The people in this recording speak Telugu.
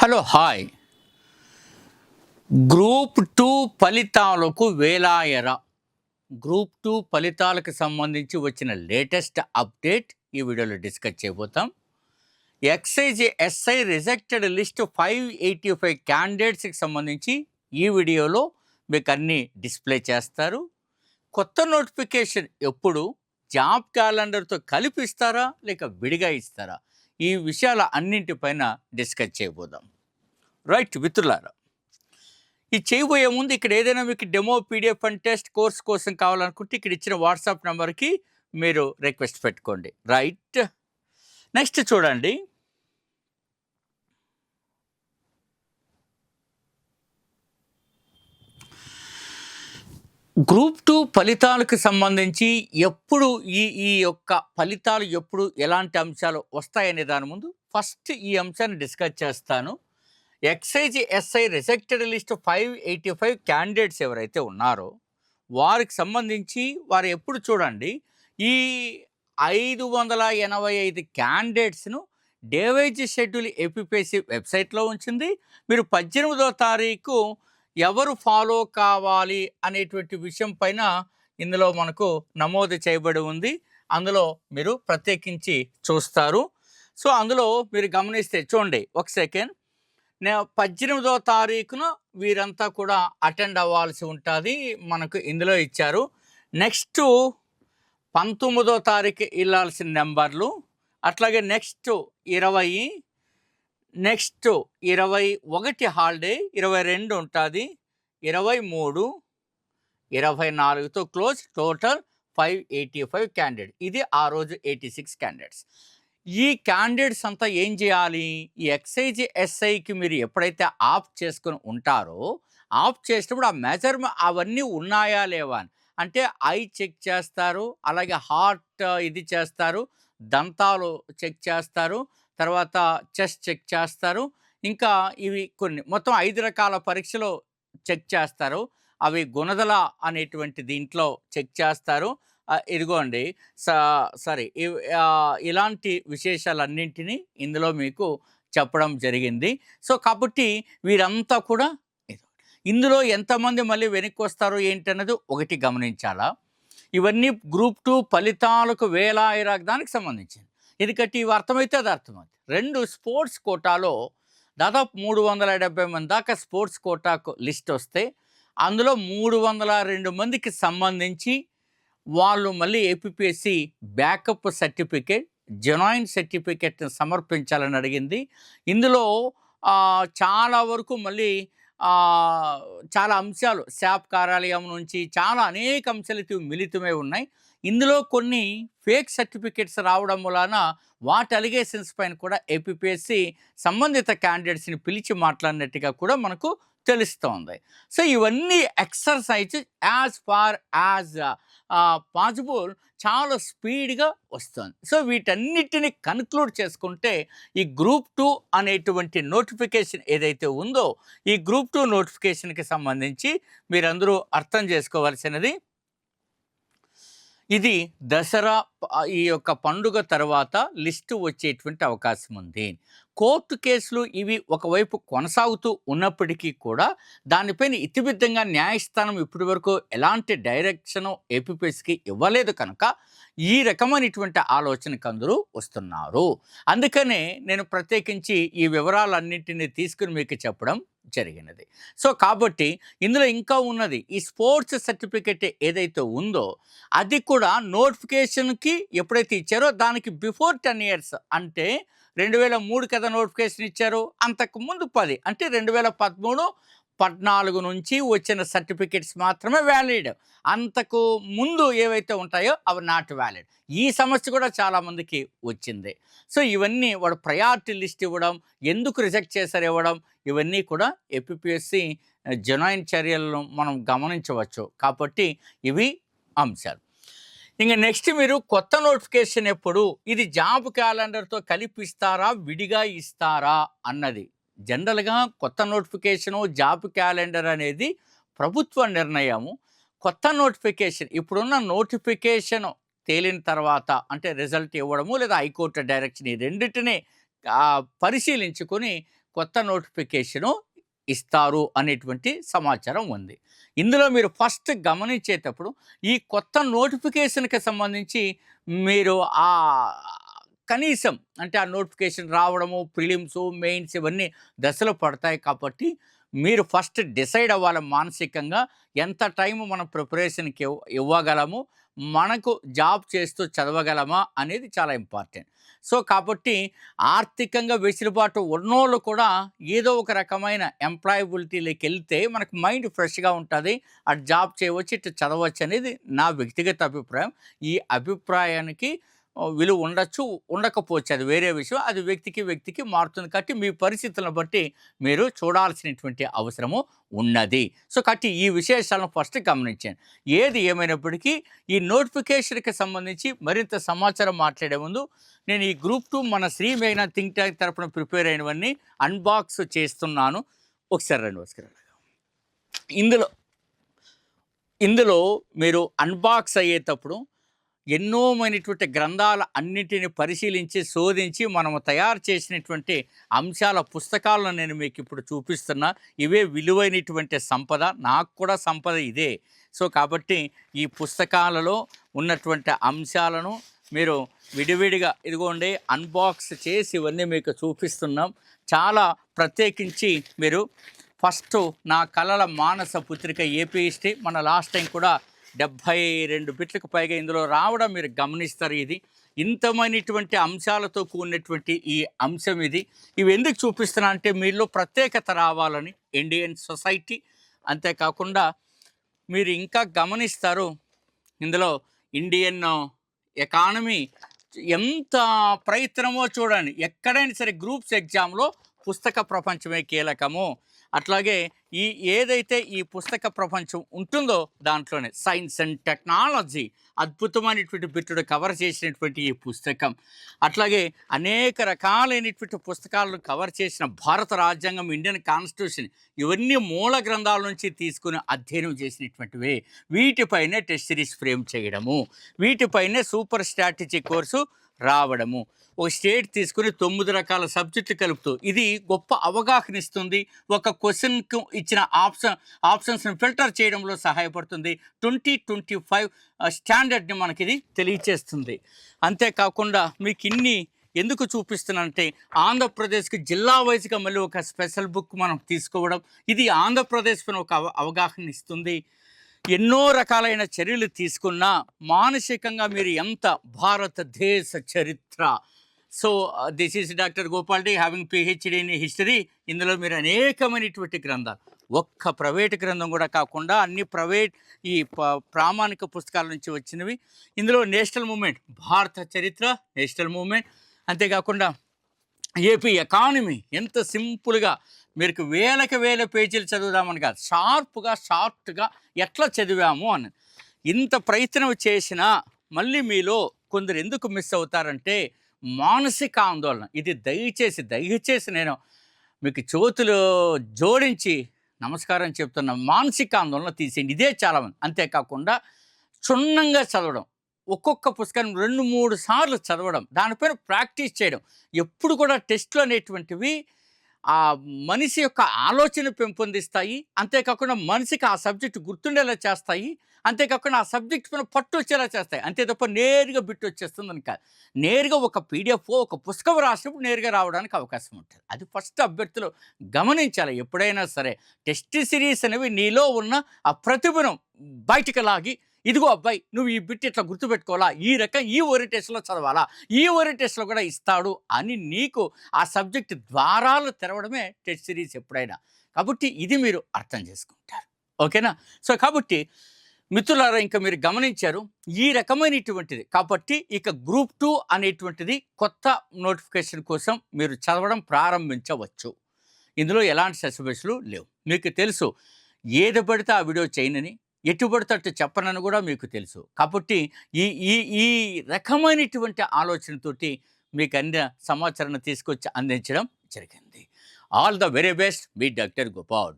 Hello hi. గ్రూప్ టూ ఫలితాలకు వేలాయరా. గ్రూప్ టూ ఫలితాలకు సంబంధించి వచ్చిన లేటెస్ట్ అప్డేట్ ఈ వీడియోలో discuss చేయబోతాం. Excise SI rejected list five eighty five క్యాండిడేట్స్కి సంబంధించి ఈ వీడియోలో మీకు అన్నీ డిస్ప్లే చేస్తారు. కొత్త నోటిఫికేషన్ ఎప్పుడు? జాబ్ క్యాలెండర్తో కలిపి ఇస్తారా లేక విడిగా ఇస్తారా? ఈ విషయాల అన్నింటిపైన డిస్కస్ చేయబోదాం. రైట్ మిత్రులారా ఈ చేయబోయే ముందు ఇక్కడ ఏదైనా మీకు demo PDF and test course కోసం కావాలనుకుంటే ఇక్కడ ఇచ్చిన వాట్సాప్ నెంబర్కి మీరు రిక్వెస్ట్ పెట్టుకోండి. రైట్ నెక్స్ట్ చూడండి. గ్రూప్ టూ ఫలితాలకు సంబంధించి ఎప్పుడు ఈ ఈ యొక్క ఫలితాలు ఎప్పుడు ఎలాంటి అంశాలు వస్తాయనే దాని ముందు ఫస్ట్ ఈ అంశాన్ని డిస్కస్ చేస్తాను. Excise SI rejected list five eighty five candidates ఎవరైతే ఉన్నారో వారికి సంబంధించి వారు ఎప్పుడు చూడండి ఈ ఐదు వందల ఎనభై ఐదు క్యాండిడేట్స్ను డేవైజ్ షెడ్యూల్ ఏపీపీఎస్సీ వెబ్సైట్లో ఉంచింది. మీరు పద్దెనిమిదో తారీఖు ఎవరు ఫాలో కావాలి అనేటువంటి విషయం పైన ఇందులో మనకు నమోదు చేయబడి ఉంది. అందులో మీరు ప్రత్యేకించి చూస్తారు. సో అందులో మీరు గమనిస్తే చూడండి ఒక సెకండ్. నే పద్దెనిమిదో తారీఖున వీరంతా కూడా అటెండ్ అవ్వాల్సి ఉంటుంది మనకు ఇందులో ఇచ్చారు. నెక్స్ట్ పంతొమ్మిదో తారీఖు వెళ్ళాల్సిన నెంబర్లు అట్లాగే నెక్స్ట్ ఇరవై నెక్స్ట్ ఇరవై ఒకటి హాలిడే ఇరవై రెండు ఉంటుంది ఇరవై మూడు ఇరవై నాలుగుతో close total five eighty five candidate. ఇది ఆ రోజు ఎయిటీ సిక్స్ క్యాండిడేట్స్. ఈ క్యాండిడేట్స్ అంతా ఏం చేయాలి? ఈ ఎక్సైజ్ ఎస్ఐకి మీరు ఎప్పుడైతే ఆఫ్ చేసుకుని ఉంటారో ఆఫ్ చేసినప్పుడు ఆ మెజర్మెంట్ అవన్నీ ఉన్నాయా లేవా అని. అంటే ఐ చెక్ చేస్తారు అలాగే హార్ట్ ఇది చేస్తారు దంతాలు చెక్ చేస్తారు తర్వాత చెస్ చెక్ చేస్తారు. ఇంకా ఇవి కొన్ని మొత్తం ఐదు రకాల పరీక్షలు చెక్ చేస్తారు. అవి గుణదల అనేటువంటి దీంట్లో చెక్ చేస్తారు. ఇదిగోండి స- సారీ ఇలాంటి విశేషాలన్నింటినీ ఇందులో మీకు చెప్పడం జరిగింది. సో కాబట్టి వీరంతా కూడా ఇందులో ఎంతమంది మళ్ళీ వెనక్కి వస్తారో ఏంటన్నది ఒకటి గమనించాలా? ఇవన్నీ గ్రూప్ టూ ఫలితాలకు వేల సంబంధించింది. ఎందుకంటే ఇవి అర్థమైతే అది అర్థమవుతుంది రెండు స్పోర్ట్స్ కోటాలో దాదాపు మూడు వందల డెబ్బై మంది దాకా స్పోర్ట్స్ కోటాకు లిస్ట్ వస్తే అందులో మూడు వందల రెండు మందికి సంబంధించి వాళ్ళు మళ్ళీ ఏపీఎస్సి బ్యాకప్ సర్టిఫికేట్ జెనాయిన్ సర్టిఫికేట్ని సమర్పించాలని అడిగింది. ఇందులో చాలా వరకు మళ్ళీ చాలా అంశాలు శాప్ కార్యాలయం నుంచి చాలా అనేక అంశాలు ఇవి మిళితమై ఉన్నాయి. ఇందులో కొన్ని ఫేక్ సర్టిఫికేట్స్ రావడం వలన వాటి అలిగేషన్స్ పైన కూడా ఏపీఎస్సి సంబంధిత క్యాండిడేట్స్ని పిలిచి మాట్లాడినట్టుగా కూడా మనకు తెలుస్తోంది. సో ఇవన్నీ exercise as far as possible చాలా స్పీడ్గా వస్తుంది. సో వీటన్నిటిని కన్క్లూడ్ చేసుకుంటే ఈ గ్రూప్ టూ అనేటువంటి నోటిఫికేషన్ ఏదైతే ఉందో ఈ గ్రూప్ టూ నోటిఫికేషన్కి సంబంధించి మీరందరూ అర్థం చేసుకోవాల్సినది ఇది దసరా ఈ యొక్క పండుగ తర్వాత లిస్టు వచ్చేటువంటి అవకాశం ఉంది. కోర్టు కేసులు ఇవి ఒకవైపు కొనసాగుతూ ఉన్నప్పటికీ కూడా దానిపైన ఇతిబిద్ధంగా న్యాయస్థానం ఇప్పటి వరకు ఎలాంటి డైరెక్షన్ ఏపీపీఎస్కి ఇవ్వలేదు కనుక ఈ రకమైనటువంటి ఆలోచనకు అందరూ వస్తున్నారు. అందుకనే నేను ప్రత్యేకించి ఈ వివరాలన్నింటినీ తీసుకుని మీకు చెప్పడం జరిగినది. సో కాబట్టి ఇందులో ఇంకా ఉన్నది ఈ స్పోర్ట్స్ సర్టిఫికెట్ ఏదైతే ఉందో అది కూడా నోటిఫికేషన్కి ఎప్పుడైతే ఇచ్చారో దానికి బిఫోర్ టెన్ ఇయర్స్ అంటే రెండు వేల మూడు కదా నోటిఫికేషన్ ఇచ్చారు అంతకు ముందు పది అంటే రెండు వేల పదమూడు పద్నాలుగు నుంచి వచ్చిన సర్టిఫికెట్స్ మాత్రమే వ్యాలిడ్. అంతకు ముందు ఏవైతే ఉంటాయో అవి నాట్ వ్యాలిడ్. ఈ సమస్య కూడా చాలామందికి వచ్చింది. సో ఇవన్నీ వాడు ప్రయారిటీ లిస్ట్ ఇవ్వడం ఎందుకు రిజెక్ట్ చేశారు ఇవ్వడం ఇవన్నీ కూడా ఎపిపిఎస్సి జనాయిన్ చర్యలను మనం గమనించవచ్చు. కాబట్టి ఇవి అంశాలు. ఇంకా నెక్స్ట్ మీరు కొత్త నోటిఫికేషన్ ఎప్పుడు ఇది జాబ్ క్యాలెండర్తో కలిపిస్తారా విడిగా ఇస్తారా అన్నది. జనరల్గా కొత్త నోటిఫికేషను జాబ్ క్యాలెండర్ అనేది ప్రభుత్వ నిర్ణయము. కొత్త నోటిఫికేషన్ ఇప్పుడున్న నోటిఫికేషన్ తేలిన తర్వాత అంటే రిజల్ట్ ఇవ్వడము లేదా హైకోర్టు డైరెక్షన్ ఈ రెండింటిని పరిశీలించుకొని కొత్త నోటిఫికేషను ఇస్తారు అనేటువంటి సమాచారం ఉంది. ఇందులో మీరు ఫస్ట్ గమనించేటప్పుడు ఈ కొత్త నోటిఫికేషన్కి సంబంధించి మీరు ఆ కనీసం అంటే ఆ నోటిఫికేషన్ రావడము ప్రిలిమ్స్ మెయిన్స్ ఇవన్నీ దశలు పడతాయి కాబట్టి మీరు ఫస్ట్ డిసైడ్ అవ్వాలి మానసికంగా ఎంత టైం మనం ప్రిపరేషన్కి ఇవ్వగలము మనకు జాబ్ చేస్తూ చదవగలమా అనేది చాలా ఇంపార్టెంట్. సో కాబట్టి ఆర్థికంగా వెసులుబాటు ఉన్నోళ్ళు కూడా ఏదో ఒక రకమైన ఎంప్లాయబిలిటీలోకి వెళ్తే మనకు మైండ్ ఫ్రెష్గా ఉంటుంది. అటు జాబ్ చేయవచ్చు ఇటు చదవచ్చు అనేది నా వ్యక్తిగత అభిప్రాయం. ఈ అభిప్రాయానికి విలువ ఉండొచ్చు ఉండకపోవచ్చు. అది వేరే విషయం. అది వ్యక్తికి వ్యక్తికి మారుతుంది కాబట్టి మీ పరిస్థితులను బట్టి మీరు చూడాల్సినటువంటి అవసరము ఉన్నది. సో కాబట్టి ఈ విశేషాలను ఫస్ట్ గమనించండి. ఏది ఏమైనప్పటికీ ఈ నోటిఫికేషన్కి సంబంధించి మరింత సమాచారం మాట్లాడే ముందు నేను ఈ గ్రూప్ టూ మన శ్రీ మేఘనా థింక్ ట్యాంక్ తరపున ప్రిపేర్ అయినవన్నీ అన్బాక్స్ చేస్తున్నాను. ఒకసారి రండి నమస్కారం. ఇందులో ఇందులో మీరు అన్బాక్స్ అయ్యేటప్పుడు ఎన్నోమైనటువంటి గ్రంథాల అన్నిటిని పరిశీలించి శోధించి మనము తయారు చేసినటువంటి అంశాల పుస్తకాలను నేను మీకు ఇప్పుడు చూపిస్తున్నా. ఇవే విలువైనటువంటి సంపద. నాకు కూడా సంపద ఇదే. సో కాబట్టి ఈ పుస్తకాలలో ఉన్నటువంటి అంశాలను మీరు విడివిడిగా ఇదిగోండి అన్బాక్స్ చేసి ఇవన్నీ మీకు చూపిస్తున్నాం. చాలా ప్రత్యేకించి మీరు ఫస్ట్ నా కళల మానస పుత్రిక ఏపీ హిస్టరీ. మన లాస్ట్ టైం కూడా డెబ్భై రెండు బిట్లకు పైగా ఇందులో రావడం మీరు గమనిస్తారు ఇది. ఇంతమైనటువంటి అంశాలతో కూడినటువంటి ఈ అంశం ఇది. ఇవి ఎందుకు చూపిస్తున్నా అంటే మీలో ప్రత్యేకత రావాలని ఇండియన్ సొసైటీ. అంతేకాకుండా మీరు ఇంకా గమనిస్తారు ఇందులో ఇండియన్ ఎకానమీ ఎంత ప్రయత్నమో చూడండి. ఎక్కడైనా సరే గ్రూప్స్ ఎగ్జామ్లో పుస్తక ప్రపంచమే కీలకము. అట్లాగే ఈ ఏదైతే ఈ పుస్తక ప్రపంచం ఉంటుందో దాంట్లోనే సైన్స్ అండ్ టెక్నాలజీ అద్భుతమైనటువంటి బిట్టుడు కవర్ చేసినటువంటి ఈ పుస్తకం. అట్లాగే అనేక రకాలైనటువంటి పుస్తకాలను కవర్ చేసిన భారత రాజ్యాంగం ఇండియన్ కాన్స్టిట్యూషన్ ఇవన్నీ మూల గ్రంథాల నుంచి తీసుకుని అధ్యయనం చేసినటువంటివే. వీటిపైనే టెస్ట్ సిరీస్ ఫ్రేమ్ చేయడము. వీటిపైనే సూపర్ స్ట్రాటజీ కోర్సు రావడము. ఒక స్టేట్ తీసుకుని తొమ్మిది రకాల సబ్జెక్టులు కలుపుతూ. ఇది గొప్ప అవగాహన ఇస్తుంది ఒక క్వశ్చన్కు ఇచ్చిన ఆప్షన్ ఆప్షన్స్ని ఫిల్టర్ చేయడంలో సహాయపడుతుంది. ట్వంటీ ట్వంటీ ఫైవ్ స్టాండర్డ్ని మనకి ఇది తెలియచేస్తుంది. అంతేకాకుండా మీకు ఇన్ని ఎందుకు చూపిస్తున్నానంటే ఆంధ్రప్రదేశ్కి జిల్లా వైజ్గా మళ్ళీ ఒక స్పెషల్ బుక్ మనం తీసుకోవడం. ఇది ఆంధ్రప్రదేశ్ పైన ఒక అవ అవగాహన ఇస్తుంది ఎన్నో రకాలైన చర్యలు తీసుకున్నా మానసికంగా మీరు ఎంత భారతదేశ చరిత్ర. So this is doctor Gopal D having PhD in history ఇందులో మీరు అనేకమైనటువంటి గ్రంథాలు. ఒక్క ప్రైవేట్ గ్రంథం కూడా కాకుండా అన్ని ప్రైవేట్ ఈ ప్రామాణిక పుస్తకాల నుంచి వచ్చినవి. ఇందులో నేషనల్ మూమెంట్ భారత చరిత్ర నేషనల్ మూమెంట్ అంతేకాకుండా ఏపీ ఎకానమీ ఎంత సింపుల్గా మీకు వేలకు వేల పేజీలు చదువుదామని కాదు షార్ప్గా షార్ట్గా ఎట్లా చదివాము అని ఇంత ప్రయత్నం చేసినా మళ్ళీ మీలో కొందరు ఎందుకు మిస్ అవుతారంటే మానసిక ఆందోళన. ఇది దయచేసి దయచేసి నేను మీకు చేతులు జోడించి నమస్కారం చెప్తున్న మానసిక ఆందోళన తీసేయండి. ఇదే చాలామంది అంతేకాకుండా క్షుణ్ణంగా చదవడం. ఒక్కొక్క పుస్తకాన్ని రెండు మూడు సార్లు చదవడం. దానిపైన ప్రాక్టీస్ చేయడం. ఎప్పుడు కూడా టెస్ట్లు అనేటువంటివి ఆ మనిషి యొక్క ఆలోచన పెంపొందిస్తాయి. అంతేకాకుండా మనిషికి ఆ సబ్జెక్ట్ గుర్తుండేలా చేస్తాయి. అంతేకాకుండా ఆ సబ్జెక్ట్ పైన పట్టు వచ్చేలా చేస్తాయి. అంతే తప్ప నేరుగా బిట్టు వచ్చేస్తుందని కాదు. నేరుగా ఒక పీడిఎఫ్ ఒక పుస్తకం రాసినప్పుడు నేరుగా రావడానికి అవకాశం ఉంటుంది. అది ఫస్ట్ అభ్యర్థులు గమనించాలి. ఎప్పుడైనా సరే టెస్ట్ సిరీస్ అనేవి నీలో ఉన్న ఆ ప్రతిభను బయటికి లాగి ఇదిగో అబ్బాయి నువ్వు ఈ బిట్ ఇట్లా గుర్తుపెట్టుకోవాలా? ఈ రకం ఈ ఓరియంటేషన్లో చదవాలా? ఈ ఓరియంటేషన్లో కూడా ఇస్తాడు అని నీకు ఆ సబ్జెక్ట్ ద్వారాలు తెరవడమే టెస్ట్ సిరీస్ ఎప్పుడైనా. కాబట్టి ఇది మీరు అర్థం చేసుకుంటారు. ఓకేనా? సో కాబట్టి మిత్రులారా ఇంకా మీరు గమనించారు ఈ రకమైనటువంటిది. కాబట్టి ఇక గ్రూప్ టూ అనేటువంటిది కొత్త నోటిఫికేషన్ కోసం మీరు చదవడం ప్రారంభించవచ్చు. ఇందులో ఎలాంటి సస్పెన్స్లు లేవు. మీకు తెలుసు ఏది పడితే ఆ వీడియో చేయనని ఎటు పడితే చెప్పనని కూడా మీకు తెలుసు. కాబట్టి ఈ ఈ ఈ రకమైనటువంటి ఆలోచనతోటి మీకు అన్ని సమాచారాన్ని తీసుకొచ్చి అందించడం జరిగింది. All the very best. Me doctor Gopal